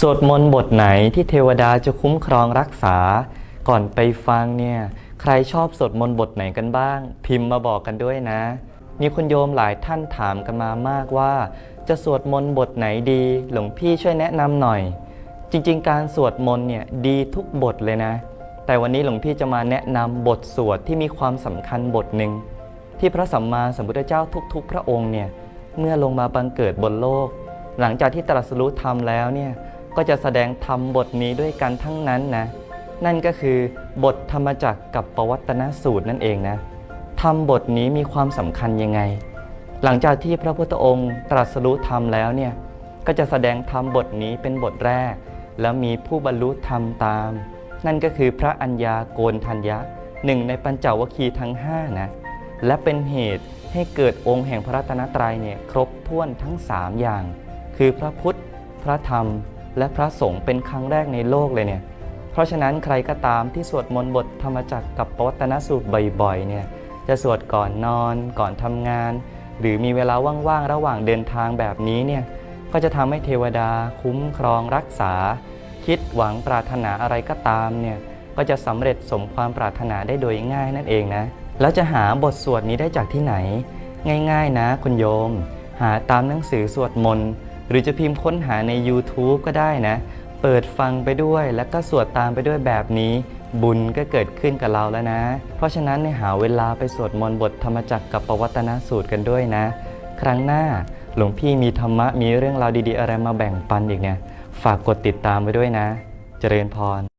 สวดมนต์บทไหนที่เทวดาจะคุ้มครองรักษา ก่อนไปฟังเนี่ย ใครชอบสวดมนต์บทไหนกันบ้าง พิมพ์มาบอกกันด้วยนะ มีคุณโยมหลายท่านถามกันมามากว่า จะสวดมนต์บทไหนดี หลวงพี่ช่วยแนะนำหน่อย จริงๆ การสวดมนต์เนี่ยดีทุกบทเลยนะ แต่วันนี้หลวงพี่จะมาแนะนำบทสวดที่มีความสำคัญบทหนึ่งที่พระสัมมาสัมพุทธเจ้าทุก ๆ พระองค์เนี่ยเมื่อลงมาบังเกิดบนโลก หลังจากที่ตรัสรู้ธรรมแล้วเนี่ย ก็จะแสดงธรรมบทนี้ด้วยกันทั้งนั้นนะ นั่นก็คือบทธรรมจักรกับปวัตนสูตรนั่นเองนะธรรมบทนี้มีความสำคัญยังไง หลังจากที่พระพุทธองค์ตรัสรู้ธรรมแล้วเนี่ยก็จะแสดงธรรมบทนี้เป็นบทแรก แล้วมีผู้บรรลุธรรมตาม นั่นก็คือพระอัญญาโกณทัญญะหนึ่งในปัญจวัคคีย์ทั้งห้านะและเป็นเหตุให้เกิดองค์แห่งพระรัตนตรัยเนี่ยครบถ้วนทั้ง 3 อย่าง คือพระพุทธ พระธรรม และพระสงฆ์เป็นครั้งแรกในโลกเลยเนี่ย เพราะฉะนั้นใครก็ตามที่สวดมนต์บทธรรมจักรกับปวัตนสูตรบ่อยๆเนี่ยจะสวดก่อนนอนก่อนทำงาน หรือมีเวลาว่างๆระหว่างเดินทางแบบนี้เนี่ยก็จะทำให้เทวดาคุ้มครองรักษา คิดหวังปรารถนาอะไรก็ตามเนี่ยก็จะสำเร็จสมความปรารถนาได้โดยง่ายนั่นเองนะแล้วจะหาบทสวดนี้ได้จากที่ไหน ง่ายๆนะคุณโยม หาตามหนังสือสวดมนต์ หรือจะพิมพ์ค้นหาใน YouTube ก็ได้นะ เปิดฟังไปด้วยแล้วก็สวดตามไปด้วยแบบนี้ บุญก็เกิดขึ้นกับเราแล้วนะ เพราะฉะนั้นในหาเวลาไปสวดมนต์บทธรรมจักรกับปวัตตนสูตรกันด้วยนะ ครั้งหน้าหลวงพี่มีธรรมะมีเรื่องราวดีๆ อะไรมาแบ่งปันอีกเนี่ย ฝากกดติดตามไว้ด้วยนะ เจริญพร